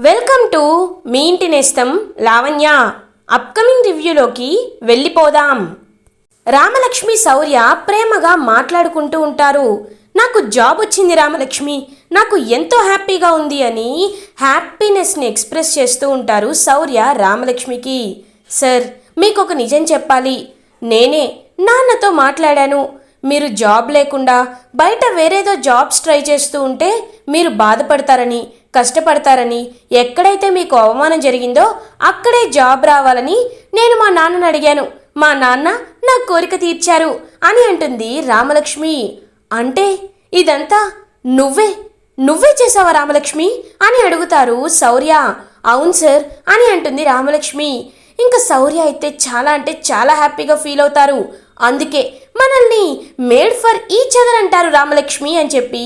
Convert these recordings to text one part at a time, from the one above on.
Welcome to me ఇంటి నేస్తం Lavanya. Upcoming రివ్యూలోకి వెళ్ళిపోదాం. రామలక్ష్మి శౌర్య ప్రేమగా మాట్లాడుకుంటూ ఉంటారు. నాకు జాబ్ వచ్చింది రామలక్ష్మి. నాకు ఎంతో హ్యాపీగా ఉంది అని హ్యాపీనెస్ని ఎక్స్ప్రెస్ చేస్తూ ఉంటారు శౌర్య రామలక్ష్మికి. సార్ మీకు ఒక నిజం చెప్పాలి. నేనే నాన్నతో మాట్లాడాను. మీరు జాబ్ లేకుండా బయట వేరేదో జాబ్స్ ట్రై చేస్తూ ఉంటే మీరు బాధపడతారని. కష్టపడతారని ఎక్కడైతే మీకు అవమానం జరిగిందో అక్కడే జాబ్ రావాలని నేను మా నాన్నను అడిగాను. మా నాన్న నా కోరిక తీర్చారు అని అంటుంది రామలక్ష్మి. అంటే ఇదంతా నువ్వే నువ్వే చేసావా రామలక్ష్మి? అని అడుగుతారు శౌర్య. అవును సార్ అని అంటుంది రామలక్ష్మి. ఇంకా శౌర్య అయితే చాలా అంటే చాలా హ్యాపీగా ఫీల్ అవుతారు. అందుకే మనల్ని మేడ్ ఫర్ ఈచ్ అదర్ అంటారు రామలక్ష్మి అని చెప్పి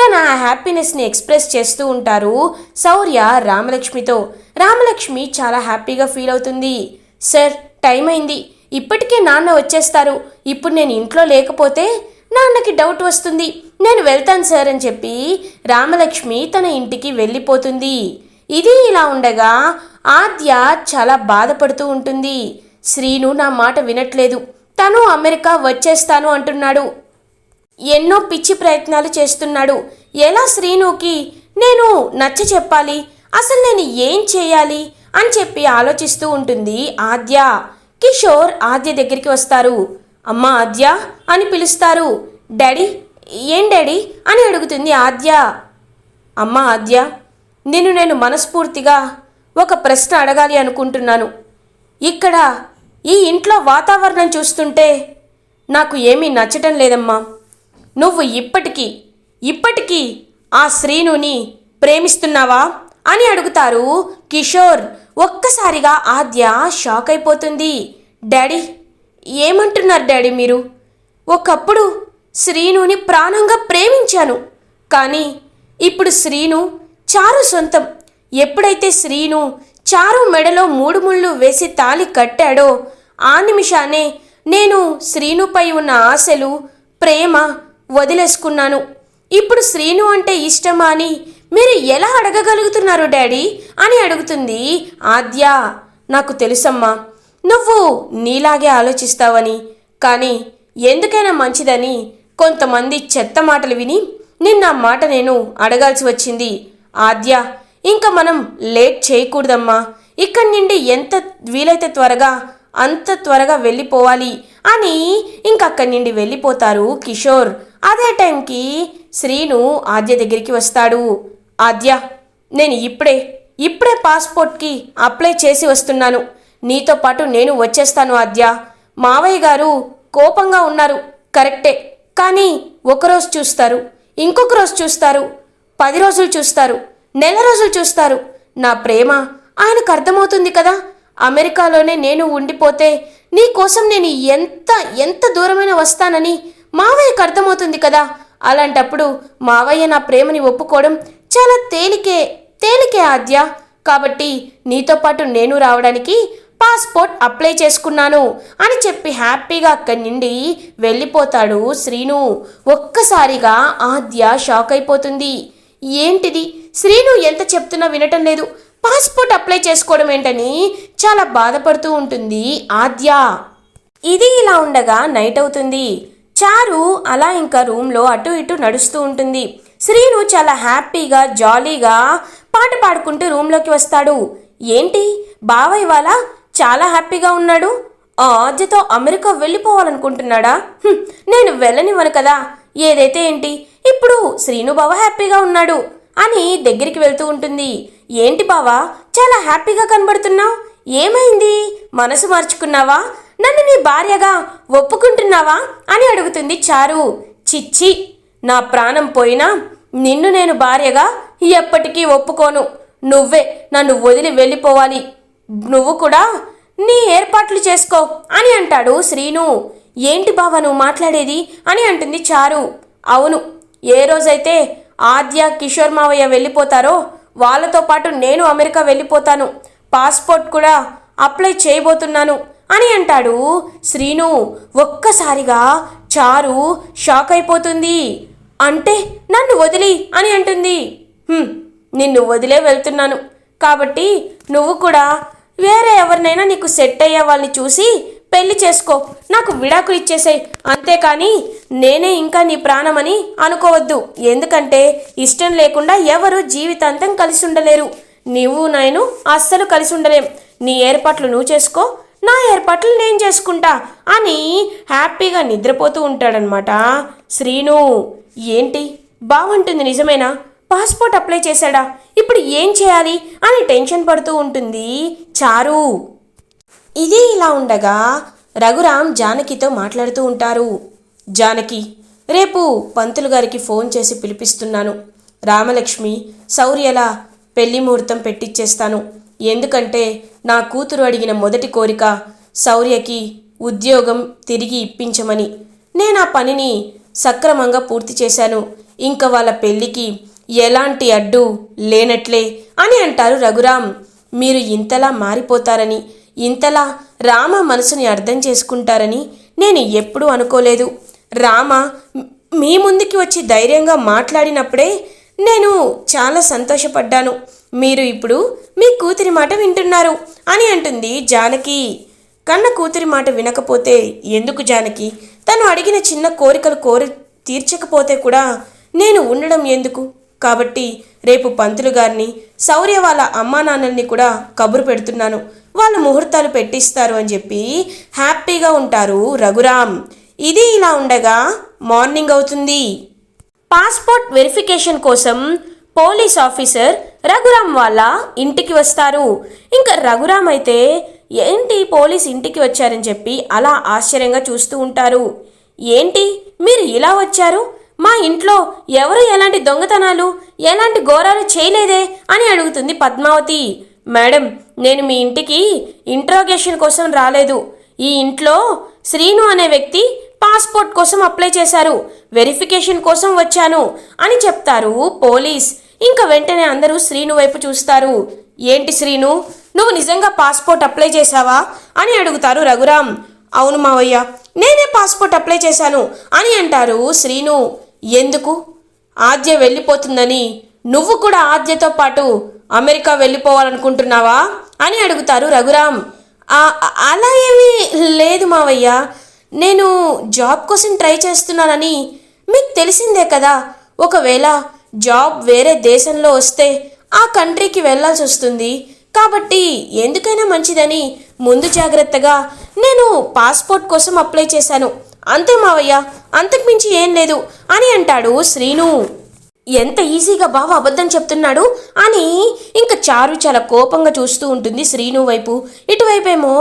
తన హ్యాపీనెస్ని ఎక్స్ప్రెస్ చేస్తూ ఉంటారు శౌర్య రామలక్ష్మితో. రామలక్ష్మి చాలా హ్యాపీగా ఫీల్ అవుతుంది. సార్ టైం అయింది. ఇప్పటికే నాన్న వచ్చేస్తారు. ఇప్పుడు నేను ఇంట్లో లేకపోతే నాన్నకి డౌట్ వస్తుంది. నేను వెళ్తాను సార్ అని చెప్పి రామలక్ష్మి తన ఇంటికి వెళ్ళిపోతుంది. ఇది ఇలా ఉండగా ఆద్య చాలా బాధపడుతూ ఉంటుంది. శ్రీను నా మాట వినట్లేదు. తను అమెరికా వచ్చేస్తాను అంటున్నాడు. ఎన్నో పిచ్చి ప్రయత్నాలు చేస్తున్నాడు. ఎలా శ్రీనుకి నేను నచ్చ చెప్పాలి? అసలు నేను ఏం చేయాలి? అని చెప్పి ఆలోచిస్తూ ఉంటుంది ఆద్య. కిషోర్ ఆద్య దగ్గరికి వస్తారు. అమ్మా ఆద్య అని పిలుస్తారు. డాడీ ఏం డాడీ? అని అడుగుతుంది ఆద్య. అమ్మా ఆద్య నిన్ను నేను మనస్ఫూర్తిగా ఒక ప్రశ్న అడగాలి అనుకుంటున్నాను. ఇక్కడ ఈ ఇంట్లో వాతావరణం చూస్తుంటే నాకు ఏమీ నచ్చటం లేదమ్మా. నువ్వు ఇప్పటికీ ఇప్పటికీ ఆ శ్రీనుని ప్రేమిస్తున్నావా? అని అడుగుతారు కిషోర్. ఒక్కసారిగా ఆద్య షాక్ అయిపోతుంది. డాడీ ఏమంటున్నారు డాడీ మీరు? ఒకప్పుడు శ్రీనుని ప్రాణంగా ప్రేమించాను. కానీ ఇప్పుడు శ్రీను చారు సొంతం. ఎప్పుడైతే శ్రీను చారు మెడలో మూడు ముళ్ళు వేసి తాలి కట్టాడో ఆ నిమిషానే నేను శ్రీనుపై ఉన్న ఆశలు ప్రేమ వదిలేసుకున్నాను. ఇప్పుడు శ్రీను అంటే ఇష్టమా అని మీరు ఎలా అడగగలుగుతున్నారు డాడీ? అని అడుగుతుంది ఆద్య. నాకు తెలుసమ్మా నువ్వు నీలాగే ఆలోచిస్తావని కానీ ఎందుకైనా మంచిదని కొంతమంది చెత్త మాటలు విని నిన్న మాట నేను అడగాల్సి వచ్చింది. ఆద్య ఇంకా మనం లేట్ చేయకూడదమ్మా. ఇక్కడి నుండి ఎంత వీలైతే త్వరగా అంత త్వరగా వెళ్ళిపోవాలి అని ఇంకక్కడి నుండి వెళ్ళిపోతారు కిషోర్. అదే టైంకి శ్రీను ఆద్య దగ్గరికి వస్తాడు. ఆద్య నేను ఇప్పుడే ఇప్పుడే పాస్పోర్ట్కి అప్లై చేసి వస్తున్నాను. నీతో పాటు నేను వచ్చేస్తాను ఆద్య. మావయ్య గారు కోపంగా ఉన్నారు. కరెక్టే కానీ ఒకరోజు చూస్తారు ఇంకొక రోజు చూస్తారు పది రోజులు చూస్తారు నెల రోజులు చూస్తారు. నా ప్రేమ ఆయనకు అర్థమవుతుంది కదా? అమెరికాలోనే నేను ఉండిపోతే నీ కోసం నేను ఎంత ఎంత దూరమైన వస్తానని మావయ్యకు అర్థమవుతుంది కదా. అలాంటప్పుడు మావయ్య నా ప్రేమని ఒప్పుకోవడం చాలా తేలికే తేలికే ఆద్య. కాబట్టి నీతో పాటు నేను రావడానికి పాస్పోర్ట్ అప్లై చేసుకున్నాను అని చెప్పి హ్యాపీగా అక్కడి నుండి వెళ్ళిపోతాడు శ్రీను. ఒక్కసారిగా ఆద్య షాక్ అయిపోతుంది. ఏంటిది? శ్రీను ఎంత చెప్తున్నా వినటం లేదు. పాస్పోర్ట్ అప్లై చేసుకోవడం ఏంటని చాలా బాధపడుతూ ఉంటుంది ఆద్య. ఇది ఇలా ఉండగా నైట్ అవుతుంది. చారు అలా ఇంకా రూమ్లో అటు ఇటు నడుస్తూ ఉంటుంది. శ్రీను చాలా హ్యాపీగా జాలీగా పాట పాడుకుంటూ రూమ్లోకి వస్తాడు. ఏంటి? బావ ఇవాళ చాలా హ్యాపీగా ఉన్నాడు? ఆ ఆద్యతో అమెరికా వెళ్ళిపోవాలనుకుంటున్నాడా? నేను వెళ్ళనివ్వను కదా. ఏదైతే ఏంటి? ఇప్పుడు శ్రీను బావ హ్యాపీగా ఉన్నాడు అని దగ్గరికి వెళ్తూ ఉంటుంది. ఏంటి బావా? చాలా హ్యాపీగా కనబడుతున్నావు. ఏమైంది? మనసు మార్చుకున్నావా? నన్ను నీ భార్యగా ఒప్పుకుంటున్నావా? అని అడుగుతుంది చారు. చిచ్చి నా ప్రాణం పోయినా నిన్ను నేను భార్యగా ఎప్పటికీ ఒప్పుకోను. నువ్వే నన్ను వదిలి వెళ్ళిపోవాలి. నువ్వు కూడా నీ ఏర్పాట్లు చేసుకో అని అంటాడు శ్రీను. ఏంటి బావ నువ్వు మాట్లాడేది? అని అంటుంది చారు. అవును ఏ రోజైతే ఆద్య కిషోర్ మావయ్య వెళ్ళిపోతారో వాళ్ళతో పాటు నేను అమెరికా వెళ్ళిపోతాను. పాస్పోర్ట్ కూడా అప్లై చేయబోతున్నాను అని అంటాడు. శ్రీను ఒక్కసారిగా చారు షాక్ అయిపోతుంది. అంటే నన్ను వదిలి అని అంటుంది. నిన్ను వదిలే వెళ్తున్నాను. కాబట్టి నువ్వు కూడా వేరే ఎవరినైనా నీకు సెట్ అయ్యే వాళ్ళని చూసి పెళ్ళి చేసుకో. నాకు విడాకులు ఇచ్చేసాయి. అంతేకాని నేనే ఇంకా నీ ప్రాణమని అనుకోవద్దు. ఎందుకంటే ఇష్టం లేకుండా ఎవరు జీవితాంతం కలిసి ఉండలేరు నువ్వు నేను అస్సలు కలిసి ఉండలేం నీ ఏర్పాట్లు నువ్వు చేసుకో నా ఏర్పాట్లు నేను చేసుకుంటా అని హ్యాపీగా నిద్రపోతూ ఉంటాడనమాట శ్రీను. ఏంటి? బాగుంటుంది నిజమేనా? పాస్పోర్ట్ అప్లై చేశాడా? ఇప్పుడు ఏం చేయాలి అని టెన్షన్ పడుతూ ఉంటుంది చారు. ఇది ఇలా ఉండగా రఘురామ్ జానకితో మాట్లాడుతూ ఉంటారు. జానకి రేపు పంతులు గారికి ఫోన్ చేసి పిలిపిస్తున్నాను. రామలక్ష్మి శౌర్యల పెళ్ళి ముహూర్తం పెట్టిచ్చేస్తాను. ఎందుకంటే నా కూతురు అడిగిన మొదటి కోరిక శౌర్యకి ఉద్యోగం తిరిగి ఇప్పించమని. నేను ఆ పనిని సక్రమంగా పూర్తి చేశాను. ఇంకా వాళ్ళ పెళ్ళికి ఎలాంటి అడ్డు లేనట్లే అని అంటారు రఘురామ్. మీరు ఇంతలా మారిపోతారని ఇంతలా రామ మనసుని అర్థం చేసుకుంటారని నేను ఎప్పుడూ అనుకోలేదు. రామ మీ ముందుకి వచ్చి ధైర్యంగా మాట్లాడినప్పుడే నేను చాలా సంతోషపడ్డాను. మీరు ఇప్పుడు మీ కూతురి మాట వింటున్నారు అని అంటుంది జానకి. కన్న కూతురి మాట వినకపోతే ఎందుకు జానకి? తను అడిగిన చిన్న కోరికలు కోరి తీర్చకపోతే కూడా నేను ఉండడం ఎందుకు? కాబట్టి రేపు పంతులు గారిని శౌర్య వాళ్ళ అమ్మా నాన్నల్ని కూడా కబురు పెడుతున్నాను. వాళ్ళ ముహూర్తాలు పెట్టిస్తారు అని చెప్పి హ్యాపీగా ఉంటారు రఘురామ్. ఇది ఇలా ఉండగా మార్నింగ్ అవుతుంది. పాస్పోర్ట్ వెరిఫికేషన్ కోసం పోలీస్ ఆఫీసర్ రఘురామ్ వాళ్ళ ఇంటికి వస్తారు. ఇంకా రఘురామ్ అయితే ఏంటి పోలీస్ ఇంటికి వచ్చారని చెప్పి అలా ఆశ్చర్యంగా చూస్తూ ఉంటారు. ఏంటి? మీరు ఇలా వచ్చారు? మా ఇంట్లో ఎవరు ఎలాంటి దొంగతనాలు ఎలాంటి ఘోరాలు చేయలేదే? అని అడుగుతుంది పద్మావతి. మేడం నేను మీ ఇంటికి ఇంట్రోగేషన్ కోసం రాలేదు. ఈ ఇంట్లో శ్రీను అనే వ్యక్తి పాస్పోర్ట్ కోసం అప్లై చేశారు. వెరిఫికేషన్ కోసం వచ్చాను అని చెప్తారు పోలీస్. ఇంకా వెంటనే అందరూ శ్రీను వైపు చూస్తారు. ఏంటి శ్రీను? నువ్వు నిజంగా పాస్పోర్ట్ అప్లై చేశావా? అని అడుగుతారు రఘురాం అవును మావయ్య నేనే పాస్పోర్ట్ అప్లై చేశాను అని అంటారు శ్రీను. ఎందుకు? ఆద్య వెళ్ళిపోతుందని. నువ్వు కూడా ఆద్యతో పాటు అమెరికా వెళ్ళిపోవాలనుకుంటున్నావా? అని అడుగుతారు రఘురాం అలా ఏమీ లేదు మావయ్య. నేను జాబ్ కోసం ట్రై చేస్తున్నానని మీకు తెలిసిందే కదా. ఒకవేళ జాబ్ వేరే దేశంలో వస్తే ఆ కంట్రీకి వెళ్ళాల్సి వస్తుంది. కాబట్టి ఎందుకైనా మంచిదని ముందు జాగ్రత్తగా నేను పాస్పోర్ట్ కోసం అప్లై చేశాను. అంతే మావయ్య అంతకు మించి ఏం లేదు అని అంటాడు శ్రీను. ఎంత ఈజీగా బావ అబద్ధం చెప్తున్నాడు అని ఇంకా చారు చాలా కోపంగా చూస్తూ ఉంటుంది శ్రీను వైపు. ఇటువైపేమో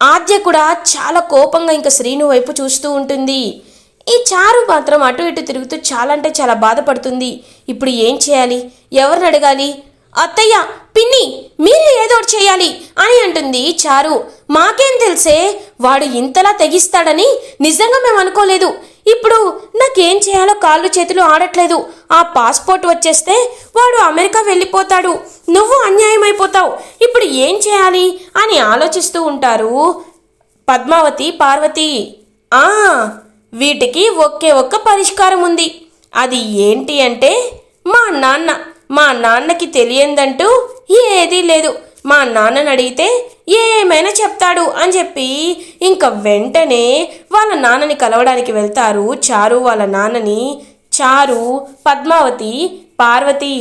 ఆద్య కూడా చాలా కోపంగా ఇంకా శ్రీను వైపు చూస్తూ ఉంటుంది. ఈ చారు మాత్రం అటు ఇటు తిరుగుతూ చాలా అంటే చాలా బాధపడుతుంది. ఇప్పుడు ఏం చేయాలి? ఎవరిని అడగాలి? అత్తయ్య పిన్ని మీరు ఏదో ఒకటి చేయాలి అని అంటుంది చారు. మాకేం తెలిసే? వాడు ఇంతలా తెగిస్తాడని నిజంగా మేము అనుకోలేదు. ఇప్పుడు నాకేం చేయాలో కాళ్ళు చేతులు ఆడట్లేదు. ఆ పాస్పోర్ట్ వచ్చేస్తే వాడు అమెరికా వెళ్ళిపోతాడు. నువ్వు అన్యాయం అయిపోతావు ఇప్పుడు ఏం చేయాలి అని ఆలోచిస్తూ ఉంటారు పద్మావతి పార్వతి. ఆ వీటికి ఒకే ఒక్క పరిష్కారం ఉంది. అది ఏంటి అంటే మా నాన్న. మా నాన్నకి తెలియందంటూ ఏదీ లేదు. మా నాన్నని అడిగితే ఏమైనా చెప్తాడు అని చెప్పి ఇంకా వెంటనే వాళ్ళ నాన్నని కలవడానికి వెళ్తారు. చారు వాళ్ళ నాన్నని. చారు పద్మావతి పార్వతి.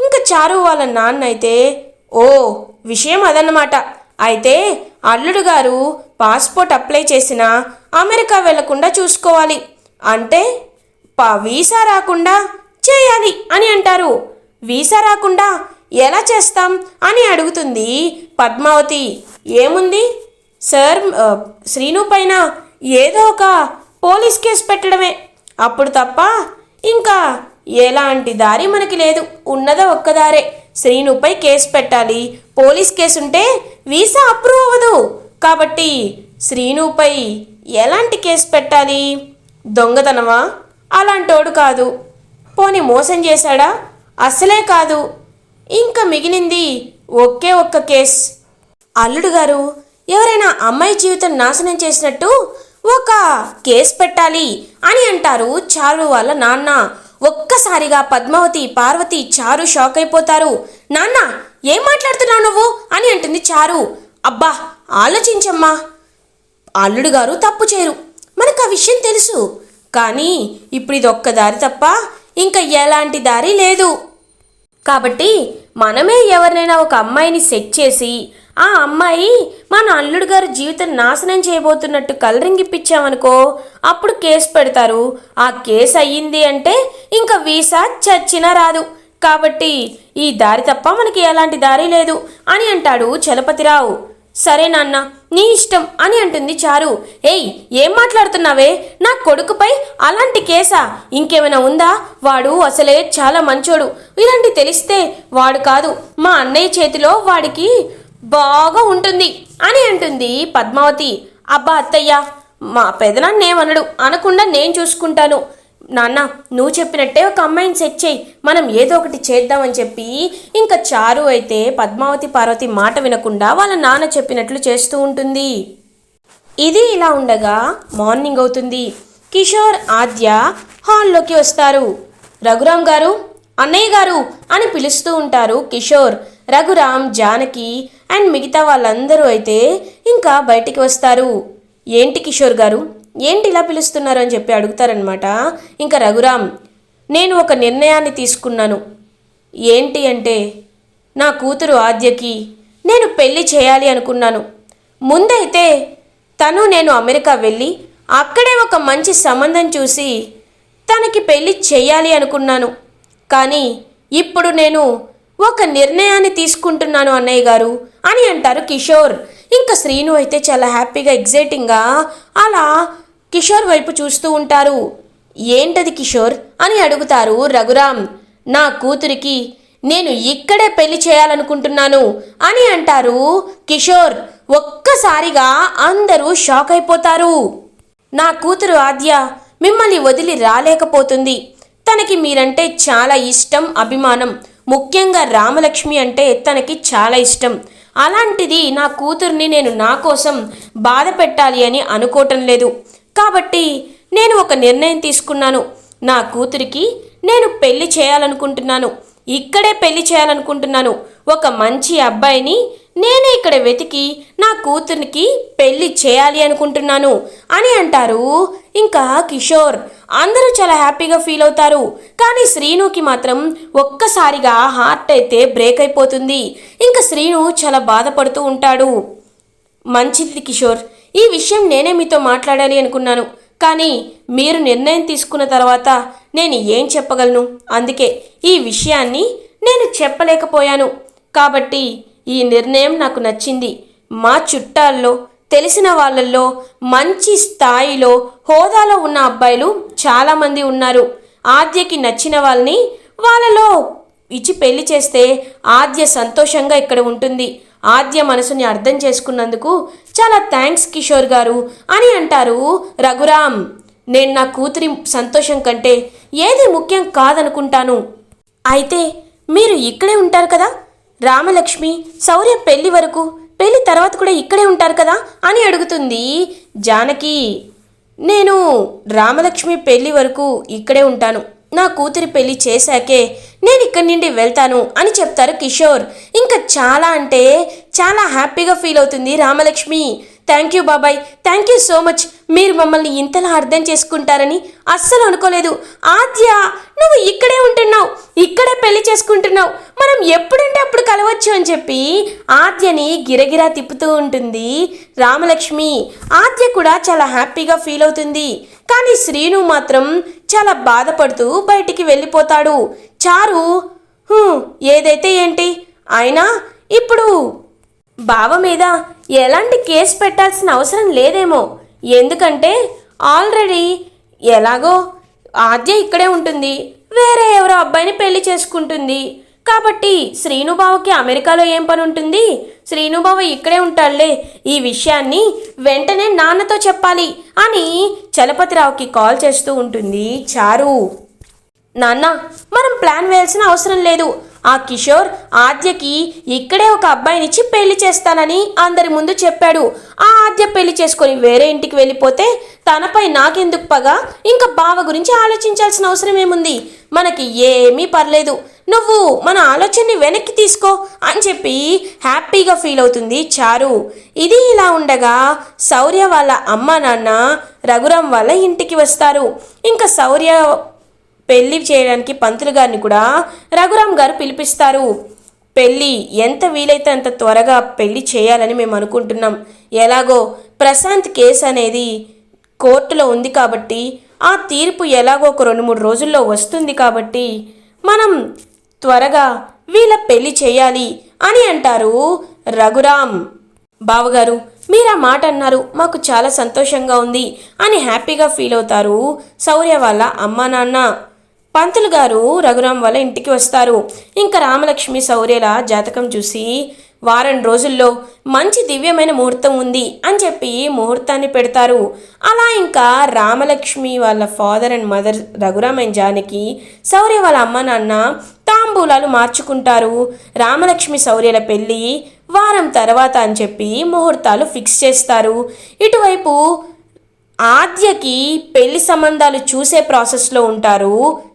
ఇంకా చారు వాళ్ళ నాన్న అయితే ఓ విషయం అదన్నమాట. అయితే అల్లుడు గారు పాస్పోర్ట్ అప్లై చేసిన అమెరికా వెళ్ళకుండా చూసుకోవాలి. అంటే వీసా రాకుండా చేయాలి అని అంటారు. వీసా రాకుండా ఎలా చేస్తాం అని అడుగుతుంది పద్మావతి. ఏముంది? సార్ శ్రీను పైన ఏదో ఒక పోలీస్ కేసు పెట్టడమే. అప్పుడు తప్ప ఇంకా ఎలాంటి దారి మనకి లేదు. ఉన్నదో ఒక్కదారే. శ్రీనుపై కేసు పెట్టాలి. పోలీస్ కేసు ఉంటే వీసా అప్రూవ్ అవ్వదు. కాబట్టి శ్రీనుపై ఎలాంటి కేసు పెట్టాలి? దొంగతనమా? అలాంటోడు కాదు. పోని మోసం చేశాడా? అసలే కాదు. ఇంకా మిగిలింది ఒకే ఒక్క కేస్. అల్లుడు గారు ఎవరైనా అమ్మాయి జీవితం నాశనం చేసినట్టు ఒక కేస్ పెట్టాలి అని అంటారు చారు వాళ్ళ నాన్న. ఒక్కసారిగా పద్మావతి పార్వతి చారు షాక్ అయిపోతారు. నాన్న ఏం మాట్లాడుతున్నావు నువ్వు? అని అంటుంది చారు. అబ్బా ఆలోచించమ్మా. అల్లుడు గారు తప్పు చేయరు. మనకు ఆ విషయం తెలుసు. కానీ ఇప్పుడు ఇది ఒక్క దారి తప్ప ఇంకా ఎలాంటి దారి లేదు. కాబట్టి మనమే ఎవరినైనా ఒక అమ్మాయిని సెట్ చేసి ఆ అమ్మాయి మన అల్లుడు గారి జీవితం నాశనం చేయబోతున్నట్టు కలరింగ్ ఇప్పించామనుకో అప్పుడు కేసు పెడతారు. ఆ కేసు అయ్యింది అంటే ఇంకా వీసా చచ్చినా రాదు. కాబట్టి ఈ దారి తప్ప మనకి ఎలాంటి దారి లేదు అని అంటాడు చలపతిరావు. సరే నాన్న నీ ఇష్టం అని అంటుంది చారు. ఏయ్ ఏం మాట్లాడుతున్నావే? నా కొడుకుపై అలాంటి కేసా? ఇంకేమైనా ఉందా? వాడు అసలే చాలా మంచోడు. ఇలాంటి తెలిస్తే వాడు కాదు. మా అన్నయ్య చేతిలో వాడికి బాగా ఉంటుంది అని అంటుంది పద్మావతి. అబ్బా అత్తయ్య మా పెదనాన్న ఏమనడు? అనకుండా నేను చూసుకుంటాను. నాన్న నువ్వు చెప్పినట్టే ఒక అమ్మాయిని సెట్ చేయి. మనం ఏదో ఒకటి చేద్దామని చెప్పి ఇంకా చారు అయితే పద్మావతి పార్వతి మాట వినకుండా వాళ్ళ నాన్న చెప్పినట్లు చేస్తూ ఉంటుంది. ఇది ఇలా ఉండగా మార్నింగ్ అవుతుంది. కిషోర్ ఆద్య హాల్లోకి వస్తారు. రఘురామ్ గారు అన్నయ్య గారు అని పిలుస్తూ ఉంటారు కిషోర్. రఘురామ్ జానకి అండ్ మిగతా వాళ్ళందరూ అయితే ఇంకా బయటికి వస్తారు. ఏంటి కిషోర్ గారు? ఏంటి ఇలా పిలుస్తున్నారు అని చెప్పి అడుగుతారనమాట ఇంకా రఘురామ్ నేను ఒక నిర్ణయాన్ని తీసుకున్నాను. ఏంటి అంటే నా కూతురు ఆద్యకి నేను పెళ్ళి చేయాలి అనుకున్నాను. ముందైతే తను నేను అమెరికా వెళ్ళి అక్కడే ఒక మంచి సంబంధం చూసి తనకి పెళ్ళి చేయాలి అనుకున్నాను. కానీ ఇప్పుడు నేను ఒక నిర్ణయాన్ని తీసుకుంటున్నాను అన్నయ్య గారు అని అంటారు కిషోర్. ఇంకా శ్రీను అయితే చాలా హ్యాపీగా ఎగ్జైటింగ్గా అలా కిషోర్ వైపు చూస్తూ ఉంటారు. ఏంటది కిషోర్? అని అడుగుతారు రఘురామ్. నా కూతురికి నేను ఇక్కడే పెళ్ళి చేయాలనుకుంటున్నాను అని అంటారు కిషోర్. ఒక్కసారిగా అందరూ షాక్ అయిపోతారు. నా కూతురు ఆద్య మిమ్మల్ని వదిలి రాలేకపోతుంది. తనకి మీరంటే చాలా ఇష్టం అభిమానం. ముఖ్యంగా రామలక్ష్మి అంటే తనకి చాలా ఇష్టం. అలాంటిది నా కూతుర్ని నేను నా కోసం బాధ పెట్టాలి అని అనుకోవటం లేదు. కాబట్టి నేను ఒక నిర్ణయం తీసుకున్నాను. నా కూతురికి నేను పెళ్ళి చేయాలనుకుంటున్నాను. ఇక్కడే పెళ్ళి చేయాలనుకుంటున్నాను. ఒక మంచి అబ్బాయిని నేనే ఇక్కడ వెతికి నా కూతురికి పెళ్ళి చేయాలి అనుకుంటున్నాను అని అంటారు. ఇంకా కిషోర్ అందరూ చాలా హ్యాపీగా ఫీల్ అవుతారు. కానీ శ్రీనుకి మాత్రం ఒక్కసారిగా హార్ట్ అయితే బ్రేక్ అయిపోతుంది. ఇంకా శ్రీను చాలా బాధపడుతూ ఉంటాడు. మంచిది కిషోర్. ఈ విషయం నేనే మీతో మాట్లాడాలి అనుకున్నాను. కానీ మీరు నిర్ణయం తీసుకున్న తర్వాత నేను ఏం చెప్పగలను? అందుకే ఈ విషయాన్ని నేను చెప్పలేకపోయాను. కాబట్టి ఈ నిర్ణయం నాకు నచ్చింది. మా చుట్టాల్లో తెలిసిన వాళ్ళల్లో మంచి స్థాయిలో హోదాలో ఉన్న అబ్బాయిలు చాలామంది ఉన్నారు. ఆద్యకి నచ్చిన వాళ్ళని వాళ్ళలో ఇచ్చి పెళ్ళి చేస్తే ఆద్య సంతోషంగా ఇక్కడ ఉంటుంది. ఆద్య మనసుని అర్థం చేసుకున్నందుకు చాలా థ్యాంక్స్ కిషోర్ గారు. అని అంటారు రఘురామ్. నేను నా కూతురి సంతోషం కంటే ఏది ముఖ్యం కాదనుకుంటాను. అయితే మీరు ఇక్కడే ఉంటారు కదా? రామలక్ష్మి శౌర్య పెళ్ళి వరకు పెళ్ళి తర్వాత కూడా ఇక్కడే ఉంటారు కదా? అని అడుగుతుంది జానకి. నేను రామలక్ష్మి పెళ్ళి వరకు ఇక్కడే ఉంటాను. నా కూతురి పెళ్ళి చేశాకే నేను ఇక్కడి నుండి వెళ్తాను అని చెప్తారు కిషోర్. ఇంకా చాలా అంటే చాలా హ్యాపీగా ఫీల్ అవుతుంది రామలక్ష్మి. థ్యాంక్ యూ బాబాయ్ థ్యాంక్ యూ సో మచ్. మీరు మమ్మల్ని ఇంతలా అర్థం చేసుకుంటారని అస్సలు అనుకోలేదు. ఆద్య నువ్వు ఇక్కడే ఉంటున్నావు ఇక్కడే పెళ్ళి చేసుకుంటున్నావు. మనం ఎప్పుడంటే అప్పుడు కలవచ్చు అని చెప్పి ఆద్యని గిరగిరా తిప్పుతూ ఉంటుంది రామలక్ష్మి. ఆద్య కూడా చాలా హ్యాపీగా ఫీల్ అవుతుంది. కానీ శ్రీను మాత్రం చాలా బాధపడుతూ బయటికి వెళ్ళిపోతాడు. చారు ఏదైతే ఏంటి? అయినా ఇప్పుడు బావ మీద ఎలాంటి కేసు పెట్టాల్సిన అవసరం లేదేమో. ఎందుకంటే ఆల్రెడీ ఎలాగో ఆద్య ఇక్కడే ఉంటుంది. వేరే ఎవరో అబ్బాయిని పెళ్ళి చేసుకుంటుంది. కాబట్టి శ్రీనుబావకి అమెరికాలో ఏం పని ఉంటుంది శ్రీనుబావ ఇక్కడే ఉంటాడులే. ఈ విషయాన్ని వెంటనే నాన్నతో చెప్పాలి అని చలపతిరావుకి కాల్ చేస్తూ ఉంటుంది చారు. నాన్న మనం ప్లాన్ వేయాల్సిన అవసరం లేదు. ఆ కిషోర్ ఆద్యకి ఇక్కడే ఒక అబ్బాయినిచ్చి పెళ్ళి చేస్తానని అందరి ముందు చెప్పాడు. ఆ ఆద్య పెళ్ళి చేసుకొని వేరే ఇంటికి వెళ్ళిపోతే తనపై నాకెందుకు పగ? ఇంకా బావ గురించి ఆలోచించాల్సిన అవసరం ఏముంది? మనకి ఏమీ పర్లేదు. నువ్వు మన ఆలోచనని వెనక్కి తీసుకో అని చెప్పి హ్యాపీగా ఫీల్ అవుతుంది చారు. ఇది ఇలా ఉండగా శౌర్య వాళ్ళ అమ్మ నాన్న రఘురాం వాళ్ళ ఇంటికి వస్తారు. ఇంకా శౌర్య పెళ్ళి చేయడానికి పంతులు గారిని కూడా రఘురామ్ గారు పిలిపిస్తారు. పెళ్ళి ఎంత వీలైతే అంత త్వరగా పెళ్ళి చేయాలని మేము అనుకుంటున్నాం. ఎలాగో ప్రశాంత్ కేసు అనేది కోర్టులో ఉంది కాబట్టి ఆ తీర్పు ఎలాగో ఒక రెండు మూడు రోజుల్లో వస్తుంది కాబట్టి మనం త్వరగా వీళ్ళ పెళ్ళి చేయాలి అని అంటారు రఘురాం బావగారు మీరు ఆ మాట అన్నారు మాకు చాలా సంతోషంగా ఉంది అని హ్యాపీగా ఫీల్ అవుతారు శౌర్య వాళ్ళ అమ్మా నాన్న. పంతులు గారు రఘురాం వాళ్ళ ఇంటికి వస్తారు. ఇంకా రామలక్ష్మి శౌర్యల జాతకం చూసి వారం రోజుల్లో మంచి దివ్యమైన ముహూర్తం ఉంది అని చెప్పి ముహూర్తాన్ని పెడతారు. అలా ఇంకా రామలక్ష్మి వాళ్ళ father and mother Raghuram and Janaki Shaurya వాళ్ళ అమ్మ నాన్న తాంబూలాలు మార్చుకుంటారు. రామలక్ష్మి శౌర్యల పెళ్ళి వారం తర్వాత అని చెప్పి ముహూర్తాలు ఫిక్స్ చేస్తారు. ఇటువైపు ఆద్యకి పెళ్ళి సంబంధాలు చూసే ప్రాసెస్లో ఉంటారు